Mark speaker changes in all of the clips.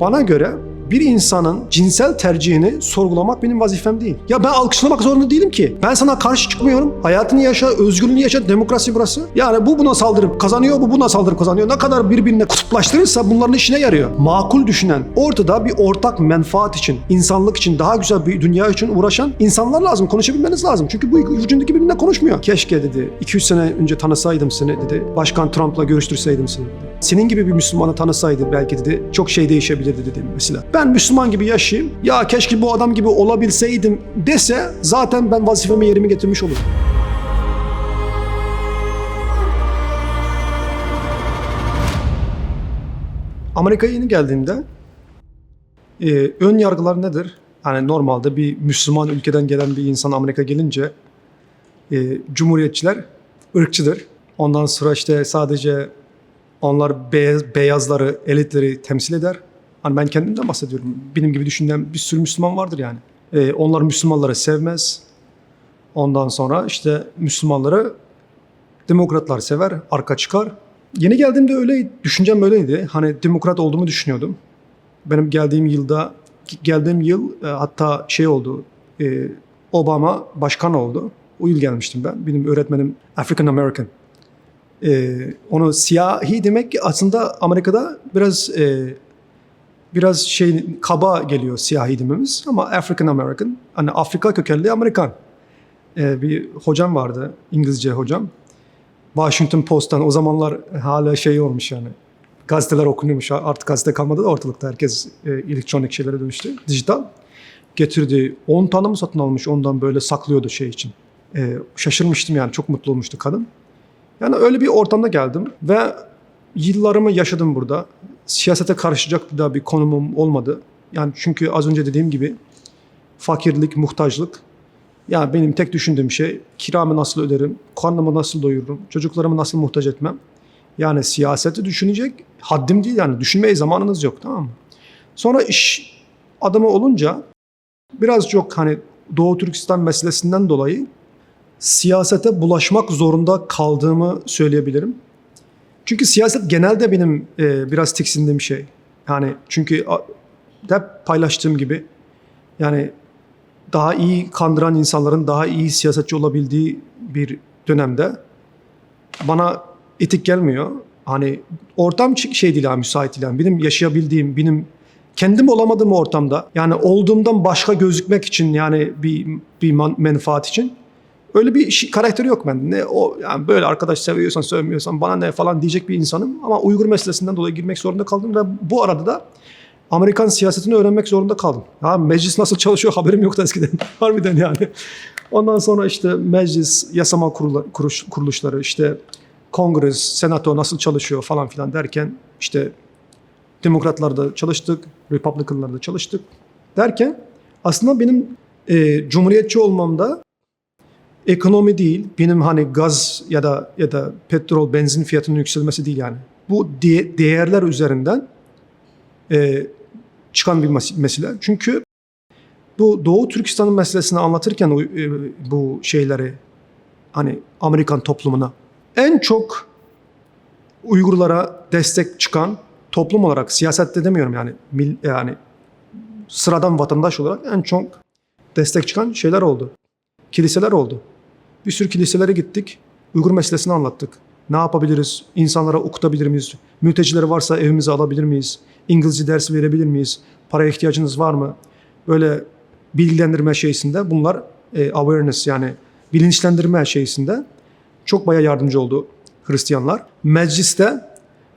Speaker 1: bana göre bir insanın cinsel tercihini sorgulamak benim vazifem değil. Ya ben alkışlamak zorunda değilim ki. Ben sana karşı çıkmıyorum. Hayatını yaşa, özgürlüğünü yaşa, demokrasi burası. Yani bu buna saldırıp kazanıyor, bu buna saldırıp kazanıyor. Ne kadar birbirine kutuplaştırırsa bunların işine yarıyor. Makul düşünen, ortada bir ortak menfaat için, insanlık için, daha güzel bir dünya için uğraşan insanlar lazım. Konuşabilmeniz lazım. Çünkü bu ucundaki birbirine konuşmuyor. Keşke dedi, 2-3 sene önce tanısaydım seni dedi. Başkan Trump'la görüştürseydim seni dedi. Senin gibi bir Müslümanı tanısaydı belki dedi çok şey değişebilirdi dedi mesela. Ben Müslüman gibi yaşayayım. Ya keşke bu adam gibi olabilseydim dese zaten ben vazifemi yerimi getirmiş olurum. Amerika'ya yeni geldiğimde e, ön yargılar nedir? Yani normalde bir Müslüman ülkeden gelen bir insan Amerika gelince e, cumhuriyetçiler ırkçıdır. Ondan sonra işte sadece onlar beyaz, beyazları, elitleri temsil eder. Hani ben kendimden bahsediyorum. Benim gibi düşünen bir sürü Müslüman vardır yani. E, onlar Müslümanları sevmez. Ondan sonra işte Müslümanları demokratlar sever, arka çıkar. Yeni geldiğimde öyle düşüncem öyleydi. Hani demokrat olduğumu düşünüyordum. Benim geldiğim yılda geldiğim yıl e, hatta şey oldu. e, Obama başkan oldu. O yıl gelmiştim ben. Benim öğretmenim African American. E, onu siyahi demek aslında Amerika'da biraz e, biraz şey kaba geliyor siyahi dememiz ama African American hani Afrika kökenli Amerikan. E, bir hocam vardı İngilizce hocam. Washington Post'tan o zamanlar hala şey olmuş yani. Gazeteler okunuyormuş. Artık gazete kalmadı da ortalıkta. Herkes e, elektronik şeylere dönüştü. Dijital. Getirdi. 10 tane mı satın almış? Ondan böyle saklıyordu şey için. E, şaşırmıştım yani. Çok mutlu olmuştu kadın. Yani öyle bir ortamda geldim ve yıllarımı yaşadım burada. Siyasete karışacak bir daha bir konumum olmadı. Yani çünkü az önce dediğim gibi fakirlik, muhtaçlık. Yani benim tek düşündüğüm şey kiramı nasıl öderim, karnımı nasıl doyururum, çocuklarımı nasıl muhtaç etmem. Yani siyaseti düşünecek haddim değil yani düşünmeye zamanınız yok tamam mı? Sonra iş adamı olunca biraz çok hani Doğu Türkistan meselesinden dolayı siyasete bulaşmak zorunda kaldığımı söyleyebilirim. Çünkü siyaset genelde benim e, biraz tiksindiğim şey. Yani çünkü hep paylaştığım gibi yani daha iyi kandıran insanların daha iyi siyasetçi olabildiği bir dönemde bana etik gelmiyor. Hani ortam şey değil ha müsait değil. Yani benim yaşayabildiğim, benim kendim olamadığım ortamda yani olduğumdan başka gözükmek için yani bir bir menfaat için öyle bir şey, karakteri yok bende. Ne o yani böyle arkadaş seviyorsan sevmiyorsan bana ne falan diyecek bir insanım ama Uygur meselesinden dolayı girmek zorunda kaldım ve bu arada da Amerikan siyasetini öğrenmek zorunda kaldım. Ha meclis nasıl çalışıyor haberim yoktu eskiden. Harbiden yani. Ondan sonra işte meclis, yasama kurula- kuruş, kuruluşları, işte kongres, senato nasıl çalışıyor falan filan derken işte demokratlarda çalıştık, republicanlarda çalıştık derken aslında benim e, cumhuriyetçi olmamda ekonomi değil, benim hani gaz ya da ya da petrol, benzin fiyatının yükselmesi değil yani. Bu de- değerler üzerinden e, çıkan bir mesele. Çünkü bu Doğu Türkistan'ın meselesini anlatırken e, bu şeyleri hani Amerikan toplumuna en çok Uygurlara destek çıkan toplum olarak siyasette demiyorum yani mil, yani sıradan vatandaş olarak en çok destek çıkan şeyler oldu. Kiliseler oldu. Bir sürü kiliselere gittik. Uygur meselesini anlattık. Ne yapabiliriz? İnsanlara okutabilir miyiz? Mültecileri varsa evimize alabilir miyiz? İngilizce dersi verebilir miyiz? Paraya ihtiyacınız var mı? Böyle bilgilendirme şeysinde bunlar e, awareness yani bilinçlendirme şeysinde çok baya yardımcı oldu Hristiyanlar. Mecliste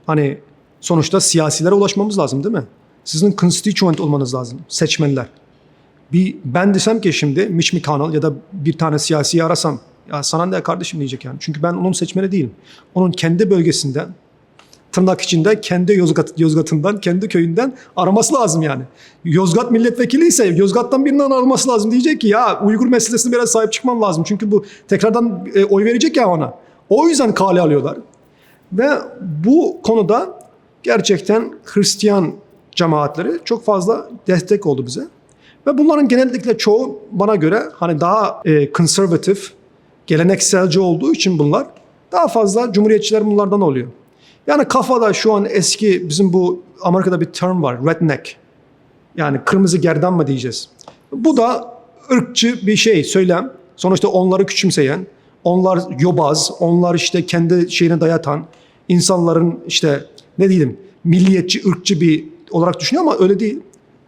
Speaker 1: hani sonuçta siyasilere ulaşmamız lazım değil mi? Sizin constituent olmanız lazım, seçmenler. Bir ben desem ki şimdi Mitch McConnell ya da bir tane siyasiyi arasam ya sana ne kardeşim diyecek yani. Çünkü ben onun seçmeni değilim. Onun kendi bölgesinden tırnak içinde kendi Yozgat, Yozgat'ından, kendi köyünden araması lazım yani. Yozgat milletvekili ise Yozgat'tan birinden araması lazım. Diyecek ki ya Uygur meselesine biraz sahip çıkmam lazım. Çünkü bu tekrardan e, oy verecek ya ona. O yüzden kale alıyorlar. Ve bu konuda gerçekten Hristiyan cemaatleri çok fazla destek oldu bize. Ve bunların genellikle çoğu bana göre hani daha e, konservatif, gelenekselci olduğu için bunlar daha fazla cumhuriyetçiler bunlardan oluyor. Yani kafada şu an eski bizim bu Amerika'da bir term var. Redneck. Yani kırmızı gerdan mı diyeceğiz. Bu da ırkçı bir şey söylem. Sonuçta onları küçümseyen, onlar yobaz, onlar işte kendi şeyine dayatan, insanların işte ne diyelim milliyetçi, ırkçı bir olarak düşünüyor ama öyle değil.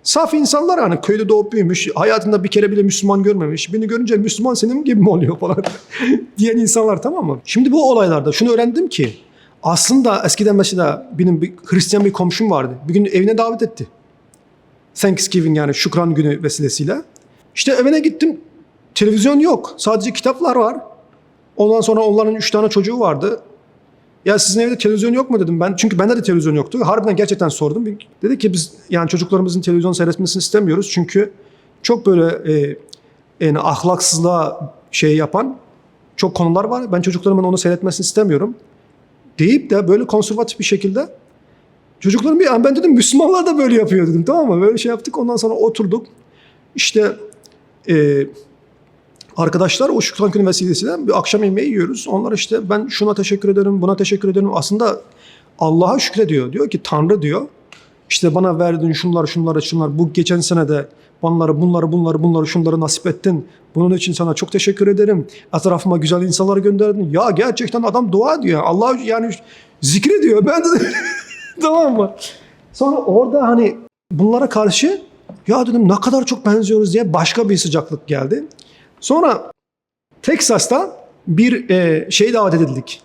Speaker 1: Saf insanlar hani köyde doğup büyümüş, hayatında bir kere bile Müslüman görmemiş. Beni görünce Müslüman senin gibi mi oluyor falan diyen insanlar tamam mı? Şimdi bu olaylarda şunu öğrendim ki aslında eskiden mesela benim bir Hristiyan bir komşum vardı. Bir gün evine davet etti. Thanksgiving yani şükran günü vesilesiyle. İşte evine gittim. Televizyon yok. Sadece kitaplar var. Ondan sonra onların üç tane çocuğu vardı. Ya sizin evde televizyon yok mu dedim ben. Çünkü bende de televizyon yoktu. Harbiden gerçekten sordum. Dedi ki biz yani çocuklarımızın televizyon seyretmesini istemiyoruz. Çünkü çok böyle e, yani ahlaksızlığa şey yapan çok konular var. Ben çocuklarımın onu seyretmesini istemiyorum. Deyip de böyle konservatif bir şekilde çocuklarım bir "Yani ben dedim Müslümanlar da böyle yapıyor dedim tamam mı? Böyle şey yaptık ondan sonra oturduk. İşte e, arkadaşlar o Şükran Günü vesilesiyle bir akşam yemeği yiyoruz. Onlar işte ben şuna teşekkür ederim, buna teşekkür ederim. Aslında Allah'a şükrediyor. Diyor ki Tanrı diyor. İşte bana verdin şunlar şunlar şunlar. Bu geçen sene de bunları bunları bunları bunları şunları nasip ettin. Bunun için sana çok teşekkür ederim. Etrafıma güzel insanlar gönderdin. Ya gerçekten adam dua diyor. Allah yani zikrediyor. Ben de tamam mı? Sonra orada hani bunlara karşı ya dedim ne kadar çok benziyoruz diye başka bir sıcaklık geldi. Sonra Teksas'ta bir e, şey davet edildik.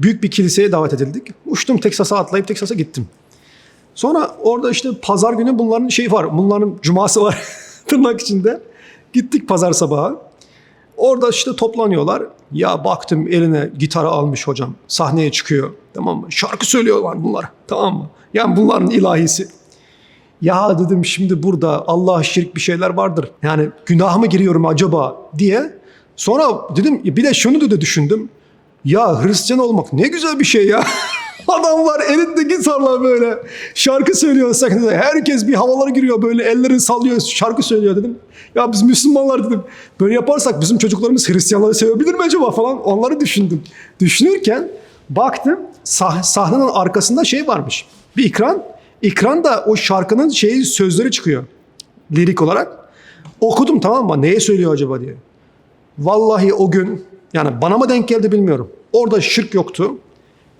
Speaker 1: Büyük bir kiliseye davet edildik. Uçtum Teksas'a atlayıp Teksas'a gittim. Sonra orada işte pazar günü bunların şey var. Bunların cuması var tırnak içinde. Gittik pazar sabahı. Orada işte toplanıyorlar. Ya baktım eline gitarı almış hocam. Sahneye çıkıyor. Tamam mı? Şarkı söylüyorlar bunlar. Tamam mı? Yani bunların ilahisi. Ya dedim şimdi burada Allah şirk bir şeyler vardır. Yani günah mı giriyorum acaba diye. Sonra dedim bir de şunu da düşündüm. Ya Hristiyan olmak ne güzel bir şey ya. Adamlar elinde gitarla böyle şarkı söylüyor sahnede. Herkes bir havalara giriyor böyle ellerini sallıyor şarkı söylüyor dedim. Ya biz Müslümanlar dedim. Böyle yaparsak bizim çocuklarımız Hristiyanları sevebilir mi acaba falan onları düşündüm. Düşünürken baktım sah- sahnenin arkasında şey varmış. Bir ekran. Ekranda o şarkının şeyi sözleri çıkıyor. Lirik olarak. Okudum tamam mı? Neye söylüyor acaba diye. Vallahi o gün yani bana mı denk geldi bilmiyorum. Orada şirk yoktu.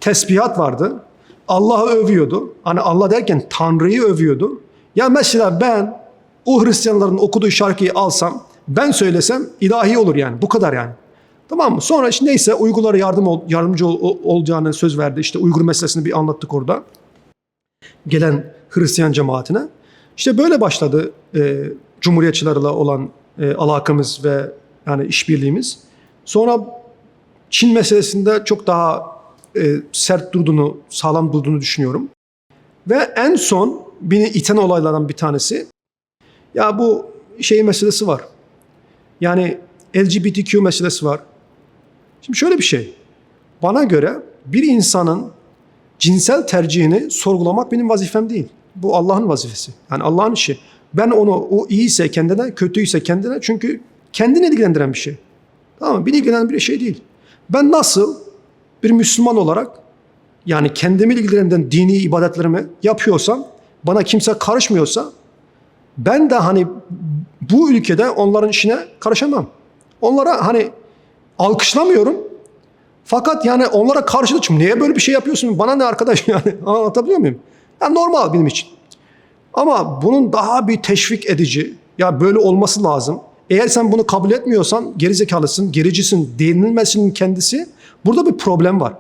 Speaker 1: Tesbihat vardı. Allah'ı övüyordu. Hani Allah derken Tanrı'yı övüyordu. Ya mesela ben o Hristiyanların okuduğu şarkıyı alsam, ben söylesem ilahi olur yani. Bu kadar yani. Tamam mı? Sonra işte neyse Uygurlara yardım ol, yardımcı ol- olacağını söz verdi. İşte Uygur meselesini bir anlattık orada. Gelen Hristiyan cemaatine. İşte böyle başladı e, Cumhuriyetçilerle olan e, alakamız ve yani işbirliğimiz. Sonra Çin meselesinde çok daha e, sert durduğunu, sağlam durduğunu düşünüyorum. Ve en son beni iten olaylardan bir tanesi ya bu şey meselesi var. Yani LGBTQ meselesi var. Şimdi şöyle bir şey. Bana göre bir insanın cinsel tercihini sorgulamak benim vazifem değil. Bu Allah'ın vazifesi. Yani Allah'ın işi. Ben onu o iyiyse kendine, kötüyse kendine çünkü kendini ilgilendiren bir şey. Tamam mı? Beni ilgilendiren bir şey değil. Ben nasıl bir Müslüman olarak yani kendimi ilgilendiren dini ibadetlerimi yapıyorsam, bana kimse karışmıyorsa ben de hani bu ülkede onların işine karışamam. Onlara hani alkışlamıyorum. Fakat yani onlara karşı da "Şimdi niye böyle bir şey yapıyorsun? Bana ne arkadaş yani anlatabiliyor muyum? Yani normal benim için. Ama bunun daha bir teşvik edici, ya böyle olması lazım. Eğer sen bunu kabul etmiyorsan gerizekalısın, gericisin denilmesinin kendisi burada bir problem var.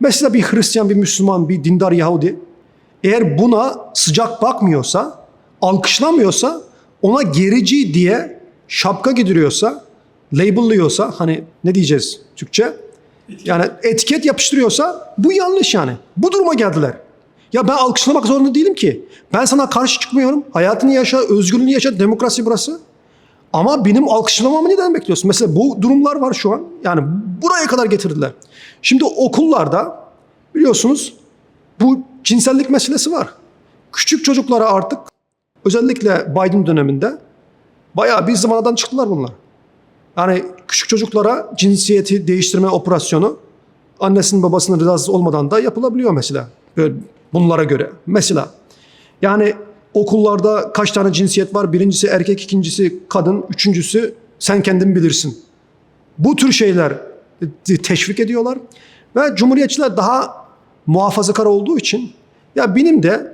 Speaker 1: Mesela bir Hristiyan, bir Müslüman, bir dindar Yahudi eğer buna sıcak bakmıyorsa, alkışlamıyorsa, ona gerici diye şapka giydiriyorsa, label'lıyorsa hani ne diyeceğiz Türkçe? Yani etiket yapıştırıyorsa bu yanlış yani. Bu duruma geldiler. Ya ben alkışlamak zorunda değilim ki. Ben sana karşı çıkmıyorum. Hayatını yaşa, özgürlüğünü yaşa, demokrasi burası. Ama benim alkışlamamı neden bekliyorsun? Mesela bu durumlar var şu an. Yani buraya kadar getirdiler. Şimdi okullarda biliyorsunuz bu cinsellik meselesi var. Küçük çocuklara artık özellikle Biden döneminde bayağı bir zamanadan çıktılar bunlar. Yani küçük çocuklara cinsiyeti değiştirme operasyonu annesinin babasının rızası olmadan da yapılabiliyor mesela. Böyle bunlara göre. Mesela Yani okullarda kaç tane cinsiyet var? Birincisi erkek, ikincisi kadın, üçüncüsü sen kendin bilirsin. Bu tür şeyler teşvik ediyorlar. Ve cumhuriyetçiler daha muhafazakar olduğu için ya benim de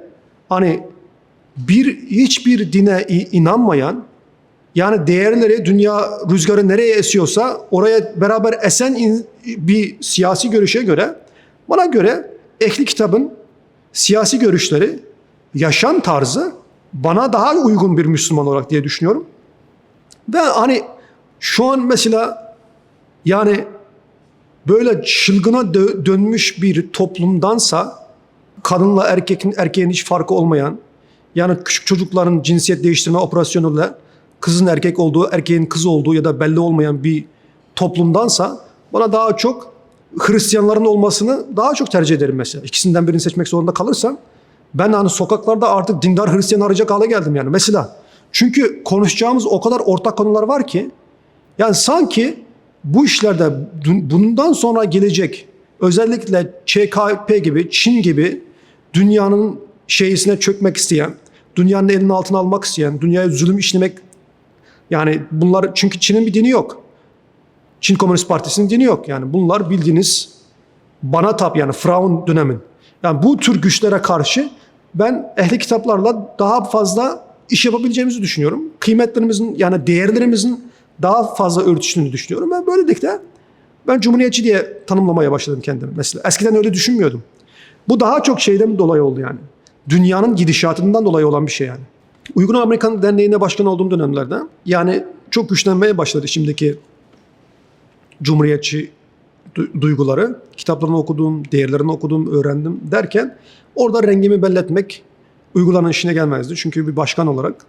Speaker 1: hani bir hiçbir dine inanmayan yani değerleri dünya rüzgarı nereye esiyorsa oraya beraber esen bir siyasi görüşe göre bana göre ehli kitabın siyasi görüşleri, yaşam tarzı bana daha uygun bir Müslüman olarak diye düşünüyorum. Ve hani şu an mesela yani böyle çılgına dö- dönmüş bir toplumdansa kadınla erkekin erkeğin hiç farkı olmayan yani küçük çocukların cinsiyet değiştirme operasyonuyla kızın erkek olduğu, erkeğin kız olduğu ya da belli olmayan bir toplumdansa bana daha çok Hristiyanların olmasını daha çok tercih ederim mesela. İkisinden birini seçmek zorunda kalırsam ben hani sokaklarda artık dindar Hristiyan arayacak hale geldim yani. Mesela çünkü konuşacağımız o kadar ortak konular var ki yani sanki bu işlerde bundan sonra gelecek özellikle ÇKP gibi, Çin gibi dünyanın şeysine çökmek isteyen, dünyanın elinin altına almak isteyen, dünyaya zulüm işlemek yani bunlar çünkü Çin'in bir dini yok. Çin Komünist Partisi'nin dini yok. Yani bunlar bildiğiniz bana tap yani Fraun dönemin. Yani bu tür güçlere karşı ben ehli kitaplarla daha fazla iş yapabileceğimizi düşünüyorum. Kıymetlerimizin yani değerlerimizin daha fazla örtüştüğünü düşünüyorum. Ben böylelikle ben cumhuriyetçi diye tanımlamaya başladım kendimi mesela. Eskiden öyle düşünmüyordum. Bu daha çok şeyden dolayı oldu yani. Dünyanın gidişatından dolayı olan bir şey yani. Uygun Amerikan Derneği'ne başkan olduğum dönemlerde yani çok güçlenmeye başladı şimdiki cumhuriyetçi du- duyguları. Kitaplarını okudum, değerlerini okudum, öğrendim derken orada rengimi belli etmek uygulanan işine gelmezdi. Çünkü bir başkan olarak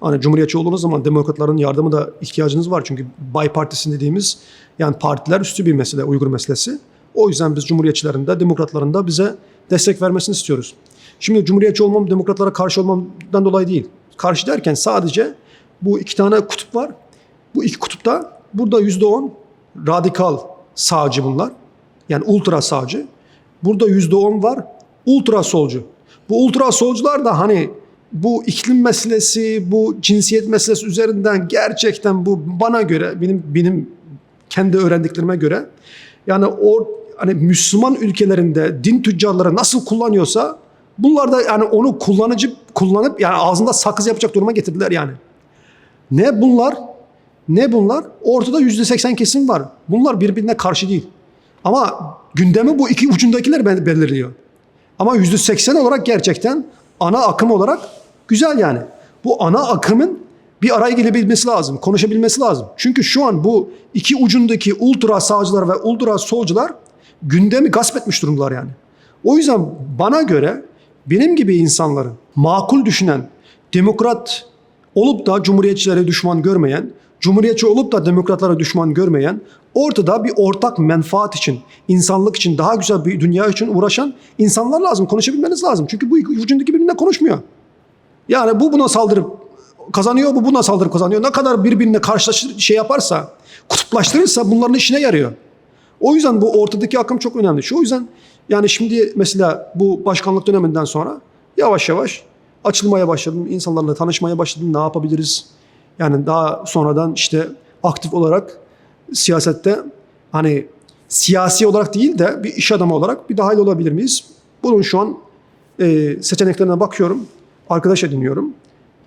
Speaker 1: hani cumhuriyetçi olduğunuz zaman demokratların yardımı da ihtiyacınız var. Çünkü bipartisan dediğimiz yani partiler üstü bir mesele, Uygur meselesi. O yüzden biz cumhuriyetçilerin de demokratların da bize destek vermesini istiyoruz. Şimdi cumhuriyetçi olmam demokratlara karşı olmamdan dolayı değil. Karşı derken sadece bu iki tane kutup var. Bu iki kutupta burada yüzde on radikal sağcı bunlar. Yani ultra sağcı. Burada yüzde on var ultra solcu. Bu ultra solcular da hani bu iklim meselesi, bu cinsiyet meselesi üzerinden gerçekten bu bana göre benim benim kendi öğrendiklerime göre yani o hani Müslüman ülkelerinde din tüccarları nasıl kullanıyorsa bunlar da yani onu kullanıcı kullanıp yani ağzında sakız yapacak duruma getirdiler yani. Ne bunlar ne bunlar? Ortada yüzde seksen kesim var. Bunlar birbirine karşı değil. Ama gündemi bu iki ucundakiler bel- belirliyor. Ama yüzde seksen olarak gerçekten ana akım olarak güzel yani. Bu ana akımın bir araya gelebilmesi lazım, konuşabilmesi lazım. Çünkü şu an bu iki ucundaki ultra sağcılar ve ultra solcular gündemi gasp etmiş durumdalar yani. O yüzden bana göre benim gibi insanların makul düşünen, demokrat olup da cumhuriyetçilere düşman görmeyen, cumhuriyetçi olup da demokratlara düşman görmeyen, ortada bir ortak menfaat için, insanlık için, daha güzel bir dünya için uğraşan insanlar lazım. Konuşabilmeniz lazım. Çünkü bu ucundaki birbirine konuşmuyor. Yani bu buna saldırıp kazanıyor, bu buna saldırıp kazanıyor. Ne kadar birbirine karşılaşır şey yaparsa, kutuplaştırırsa bunların işine yarıyor. O yüzden bu ortadaki akım çok önemli. Şu yüzden yani şimdi mesela bu başkanlık döneminden sonra yavaş yavaş açılmaya başladım. insanlarla tanışmaya başladım. Ne yapabiliriz? Yani daha sonradan işte aktif olarak siyasette hani siyasi olarak değil de bir iş adamı olarak bir dahil olabilir miyiz? Bunun şu an e, seçeneklerine bakıyorum. Arkadaş ediniyorum.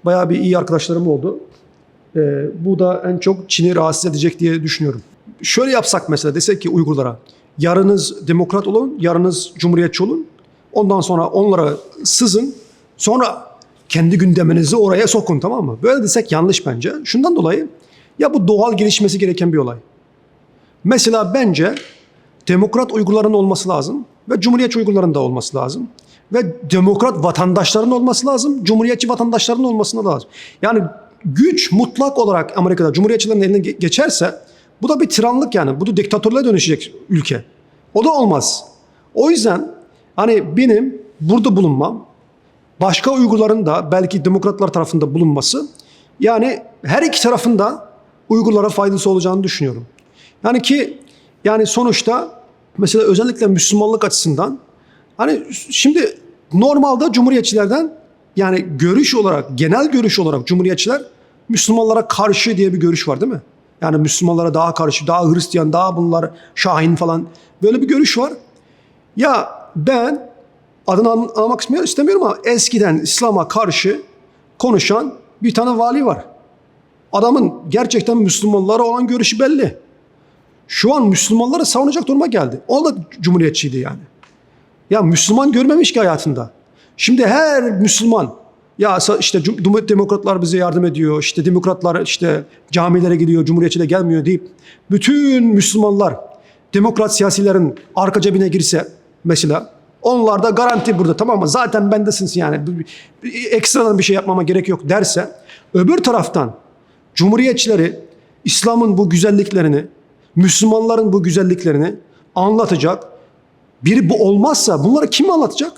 Speaker 1: Bayağı bir iyi arkadaşlarım oldu. E, bu da en çok Çin'i rahatsız edecek diye düşünüyorum. Şöyle yapsak mesela desek ki Uygurlara yarınız demokrat olun, yarınız cumhuriyetçi olun. Ondan sonra onlara sızın. Sonra kendi gündeminizi oraya sokun tamam mı? Böyle desek yanlış bence. Şundan dolayı ya bu doğal gelişmesi gereken bir olay. Mesela bence demokrat Uygurların olması lazım ve cumhuriyetçi Uygurların da olması lazım. Ve demokrat vatandaşların olması lazım, cumhuriyetçi vatandaşların olmasına lazım. Yani güç mutlak olarak Amerika'da cumhuriyetçilerin eline ge- geçerse bu da bir tiranlık yani. Bu da diktatörlüğe dönüşecek ülke. O da olmaz. O yüzden hani benim burada bulunmam, başka Uygurların da belki demokratlar tarafında bulunması yani her iki tarafında Uygurlara faydası olacağını düşünüyorum. Yani ki yani sonuçta mesela özellikle Müslümanlık açısından hani şimdi normalde cumhuriyetçilerden yani görüş olarak, genel görüş olarak Cumhuriyetçiler Müslümanlara karşı diye bir görüş var değil mi? Yani Müslümanlara daha karşı, daha Hristiyan, daha bunlar Şahin falan böyle bir görüş var. Ya ben adını istemiyorum- istemiyorum ama eskiden İslam'a karşı konuşan bir tane vali var. Adamın gerçekten Müslümanlara olan görüşü belli. Şu an Müslümanları savunacak duruma geldi. O da cumhuriyetçiydi yani. Ya Müslüman görmemiş ki hayatında. Şimdi her Müslüman ya işte demokratlar bize yardım ediyor. işte demokratlar işte camilere gidiyor, cumhuriyetçiyle gelmiyor deyip bütün Müslümanlar demokrat siyasilerin arka cebine girse mesela onlar da garanti burada tamam mı? Zaten bendesiniz yani. Ekstradan bir şey yapmama gerek yok derse öbür taraftan Cumhuriyetçileri İslam'ın bu güzelliklerini, Müslümanların bu güzelliklerini anlatacak. Biri bu olmazsa bunları kim anlatacak?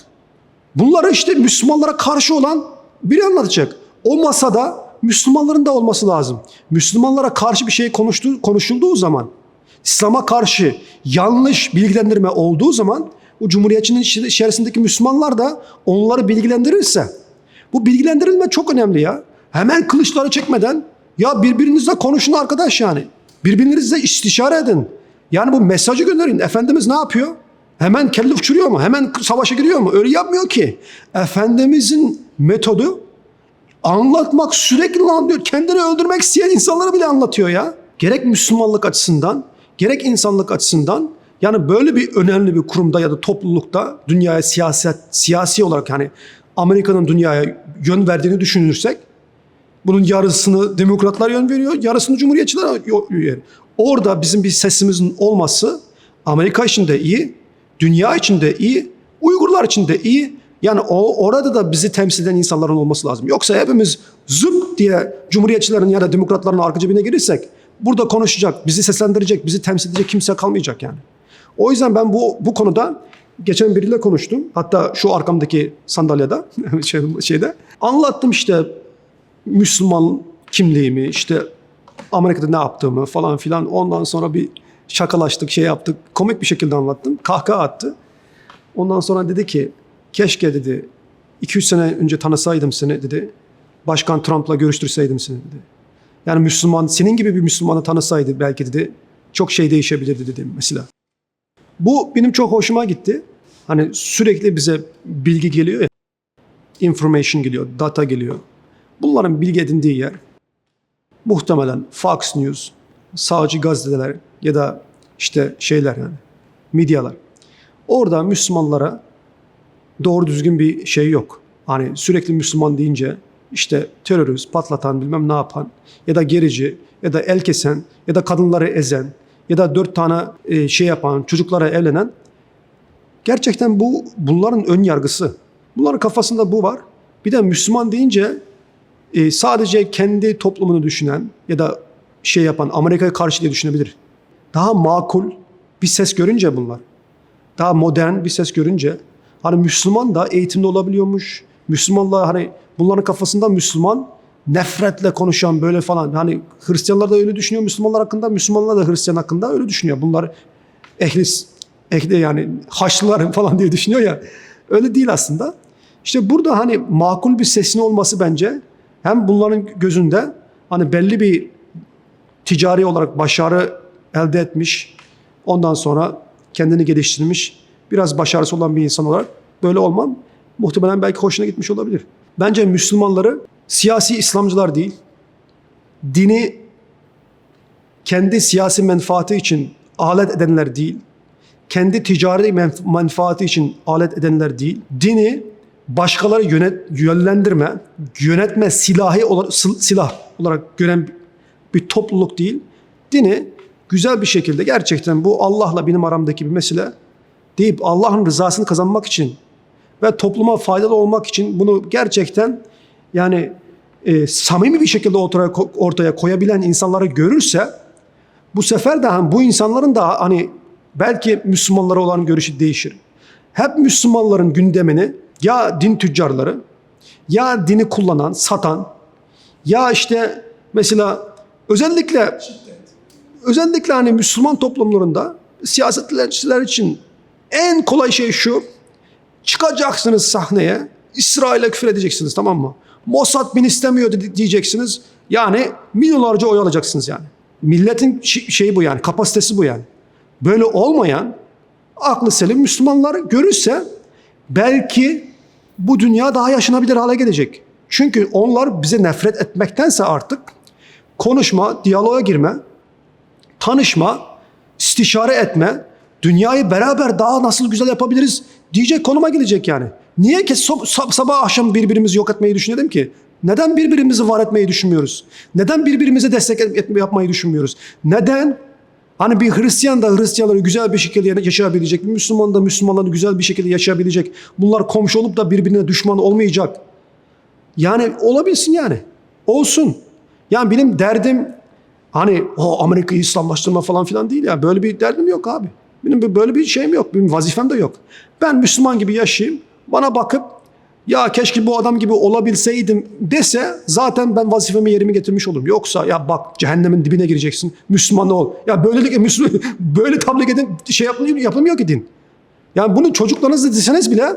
Speaker 1: Bunları işte Müslümanlara karşı olan biri anlatacak. O masada Müslümanların da olması lazım. Müslümanlara karşı bir şey konuştu, konuşulduğu zaman, İslam'a karşı yanlış bilgilendirme olduğu zaman o cumhuriyetçinin içerisindeki Müslümanlar da onları bilgilendirirse, bu bilgilendirilme çok önemli ya. Hemen kılıçları çekmeden ya birbirinizle konuşun arkadaş yani. Birbirinizle istişare edin. Yani bu mesajı gönderin. Efendimiz ne yapıyor? Hemen kelle uçuruyor mu? Hemen savaşa giriyor mu? Öyle yapmıyor ki. Efendimizin metodu anlatmak sürekli anlıyor. Kendini öldürmek isteyen insanları bile anlatıyor ya. Gerek Müslümanlık açısından, gerek insanlık açısından yani böyle bir önemli bir kurumda ya da toplulukta dünyaya siyaset, siyasi olarak yani Amerika'nın dünyaya yön verdiğini düşünürsek bunun yarısını demokratlar yön veriyor, yarısını cumhuriyetçiler yön. Orada bizim bir sesimizin olması Amerika için de iyi, dünya için de iyi, Uygurlar için de iyi. Yani o orada da bizi temsil eden insanların olması lazım. Yoksa hepimiz zıp diye cumhuriyetçilerin ya da demokratların arka cebine girirsek burada konuşacak, bizi seslendirecek, bizi temsil edecek kimse kalmayacak yani. O yüzden ben bu bu konuda geçen biriyle konuştum. Hatta şu arkamdaki sandalyede şey- şeyde anlattım işte Müslüman kimliğimi, işte Amerika'da ne yaptığımı falan filan. Ondan sonra bir şakalaştık, şey yaptık. Komik bir şekilde anlattım. Kahkaha attı. Ondan sonra dedi ki keşke dedi 2-3 sene önce tanısaydım seni dedi. Başkan Trump'la görüştürseydim seni dedi. Yani Müslüman, senin gibi bir Müslümanı tanısaydı belki dedi çok şey değişebilirdi dedi mesela. Bu benim çok hoşuma gitti. Hani sürekli bize bilgi geliyor ya. Information geliyor, data geliyor. Bunların bilgi edindiği yer muhtemelen Fox News, sağcı gazeteler ya da işte şeyler yani medyalar. Orada Müslümanlara doğru düzgün bir şey yok. Hani sürekli Müslüman deyince işte terörist, patlatan, bilmem ne yapan ya da gerici ya da el kesen ya da kadınları ezen ya da dört tane e, şey yapan, çocuklara evlenen gerçekten bu bunların ön yargısı. Bunların kafasında bu var. Bir de Müslüman deyince e, sadece kendi toplumunu düşünen ya da şey yapan Amerika'ya karşı diye düşünebilir. Daha makul bir ses görünce bunlar. Daha modern bir ses görünce hani Müslüman da eğitimli olabiliyormuş. Müslümanlar hani bunların kafasında Müslüman nefretle konuşan böyle falan hani Hristiyanlar da öyle düşünüyor Müslümanlar hakkında, Müslümanlar da Hristiyan hakkında öyle düşünüyor. Bunlar ehli, ehli yani haçlılar falan diye düşünüyor ya. Öyle değil aslında. İşte burada hani makul bir sesin olması bence hem bunların gözünde hani belli bir ticari olarak başarı elde etmiş, ondan sonra kendini geliştirmiş, biraz başarısı olan bir insan olarak böyle olmam muhtemelen belki hoşuna gitmiş olabilir. Bence Müslümanları siyasi İslamcılar değil, dini kendi siyasi menfaati için alet edenler değil, kendi ticari menf- menfaati için alet edenler değil, dini başkaları yönet, yönlendirme, yönetme silahı olarak, silah olarak gören bir topluluk değil, dini güzel bir şekilde gerçekten bu Allah'la benim aramdaki bir mesele deyip Allah'ın rızasını kazanmak için ve topluma faydalı olmak için bunu gerçekten yani e, samimi bir şekilde ortaya, ortaya koyabilen insanları görürse bu sefer de hani bu insanların da hani belki Müslümanlara olan görüşü değişir. Hep Müslümanların gündemini ya din tüccarları ya dini kullanan, satan ya işte mesela özellikle özellikle hani Müslüman toplumlarında siyasetçiler için en kolay şey şu. Çıkacaksınız sahneye İsrail'e küfür edeceksiniz tamam mı? Mossad beni istemiyor di- diyeceksiniz. Yani milyonlarca oy alacaksınız yani. Milletin şeyi bu yani kapasitesi bu yani. Böyle olmayan aklı selim Müslümanlar görürse belki bu dünya daha yaşanabilir hale gelecek. Çünkü onlar bize nefret etmektense artık konuşma, diyaloğa girme, tanışma, istişare etme, dünyayı beraber daha nasıl güzel yapabiliriz diyecek konuma gelecek yani. Niye ki sabah akşam birbirimizi yok etmeyi düşünelim ki? Neden birbirimizi var etmeyi düşünmüyoruz? Neden birbirimize destek yapmayı düşünmüyoruz? Neden? Hani bir Hristiyan da Hristiyanları güzel bir şekilde yaşayabilecek, bir Müslüman da Müslümanları güzel bir şekilde yaşayabilecek. Bunlar komşu olup da birbirine düşman olmayacak. Yani olabilsin yani. Olsun. Yani benim derdim hani o Amerika'yı İslamlaştırma falan filan değil ya. Böyle bir derdim yok abi. Benim böyle bir şeyim yok. Benim vazifem de yok. Ben Müslüman gibi yaşayayım. Bana bakıp ya keşke bu adam gibi olabilseydim dese zaten ben vazifemi yerimi getirmiş olurum. Yoksa ya bak cehennemin dibine gireceksin. Müslüman ol. Ya böylelik Müslüman böyle tablik edin şey yapılmıyor, yapılmıyor ki din. Yani bunu çocuklarınızla deseniz bile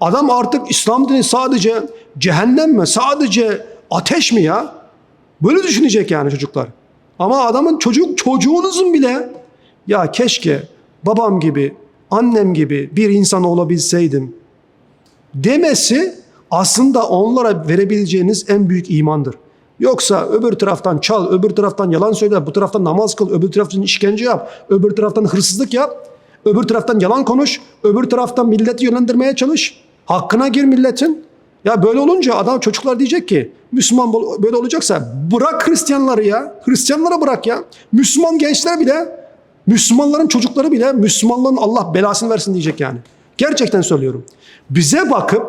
Speaker 1: adam artık İslam dini sadece cehennem mi? Sadece ateş mi ya? Böyle düşünecek yani çocuklar. Ama adamın çocuk çocuğunuzun bile ya keşke babam gibi, annem gibi bir insan olabilseydim demesi aslında onlara verebileceğiniz en büyük imandır. Yoksa öbür taraftan çal, öbür taraftan yalan söyle, bu taraftan namaz kıl, öbür taraftan işkence yap, öbür taraftan hırsızlık yap, öbür taraftan yalan konuş, öbür taraftan milleti yönlendirmeye çalış. Hakkına gir milletin. Ya böyle olunca adam çocuklar diyecek ki Müslüman böyle olacaksa bırak Hristiyanları ya. Hristiyanlara bırak ya. Müslüman gençler bile Müslümanların çocukları bile Müslümanlığın Allah belasını versin diyecek yani. Gerçekten söylüyorum. Bize bakıp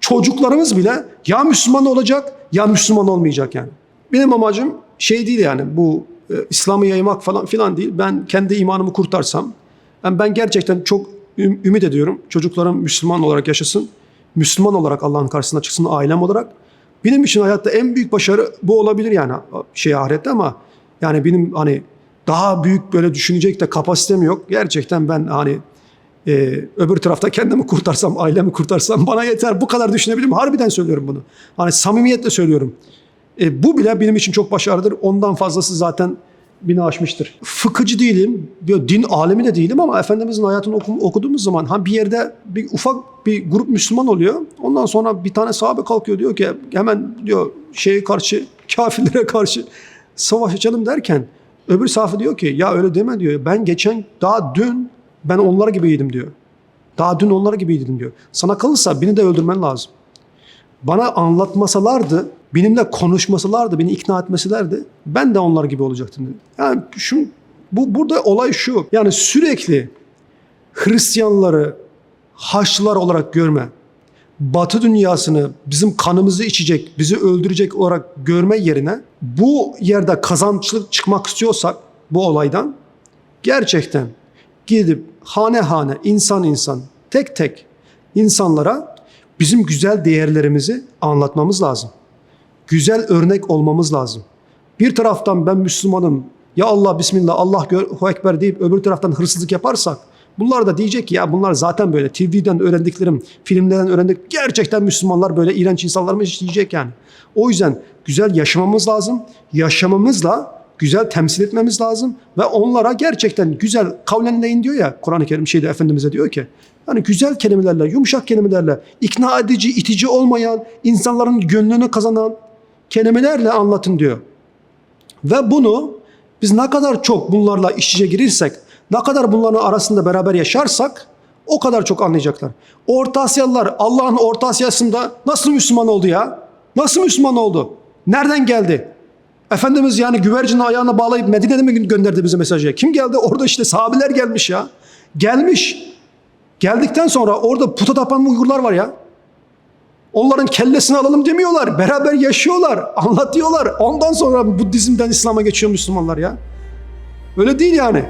Speaker 1: çocuklarımız bile ya Müslüman olacak ya Müslüman olmayacak yani. Benim amacım şey değil yani bu e, İslam'ı yaymak falan filan değil. Ben kendi imanımı kurtarsam yani ben gerçekten çok üm- ümit ediyorum. Çocuklarım Müslüman olarak yaşasın. Müslüman olarak Allah'ın karşısına çıksın ailem olarak. Benim için hayatta en büyük başarı bu olabilir yani şey ahirette ama yani benim hani daha büyük böyle düşünecek de kapasitem yok. Gerçekten ben hani e, öbür tarafta kendimi kurtarsam, ailemi kurtarsam bana yeter. Bu kadar düşünebilirim. Harbiden söylüyorum bunu. Hani samimiyetle söylüyorum. E, bu bile benim için çok başarıdır. Ondan fazlası zaten beni aşmıştır. Fıkıcı değilim, bir din alemi de değilim ama Efendimizin hayatını oku- okuduğumuz zaman ha bir yerde bir ufak bir grup Müslüman oluyor. Ondan sonra bir tane sahabe kalkıyor diyor ki hemen diyor şeye karşı, kafirlere karşı savaş açalım derken öbür sahabe diyor ki ya öyle deme diyor. Ben geçen daha dün ben onlar gibiydim diyor. Daha dün onlar gibiydim diyor. Sana kalırsa beni de öldürmen lazım bana anlatmasalardı, benimle konuşmasalardı, beni ikna etmeselerdi ben de onlar gibi olacaktım dedi. Yani şu, bu burada olay şu. Yani sürekli Hristiyanları Haçlılar olarak görme. Batı dünyasını bizim kanımızı içecek, bizi öldürecek olarak görme yerine bu yerde kazançlı çıkmak istiyorsak bu olaydan gerçekten gidip hane hane, insan insan, tek tek insanlara bizim güzel değerlerimizi anlatmamız lazım. Güzel örnek olmamız lazım. Bir taraftan ben Müslümanım, ya Allah Bismillah, Allah Hu Ekber deyip öbür taraftan hırsızlık yaparsak bunlar da diyecek ki ya bunlar zaten böyle TV'den öğrendiklerim, filmlerden öğrendik. Gerçekten Müslümanlar böyle iğrenç insanlarmış diyecek yani. O yüzden güzel yaşamamız lazım. Yaşamamızla güzel temsil etmemiz lazım ve onlara gerçekten güzel kavlenleyin diyor ya Kur'an-ı Kerim şeyde Efendimiz'e diyor ki hani güzel kelimelerle, yumuşak kelimelerle, ikna edici, itici olmayan, insanların gönlünü kazanan kelimelerle anlatın diyor. Ve bunu biz ne kadar çok bunlarla iç içe girirsek, ne kadar bunların arasında beraber yaşarsak o kadar çok anlayacaklar. Orta Asyalılar Allah'ın Orta Asya'sında nasıl Müslüman oldu ya? Nasıl Müslüman oldu? Nereden geldi? Efendimiz yani güvercinin ayağına bağlayıp Medine'de mi gönderdi bize mesajı? Kim geldi? Orada işte sahabeler gelmiş ya. Gelmiş. Geldikten sonra orada puta tapan Uygurlar var ya. Onların kellesini alalım demiyorlar. Beraber yaşıyorlar. Anlatıyorlar. Ondan sonra Buddizm'den İslam'a geçiyor Müslümanlar ya. Öyle değil yani.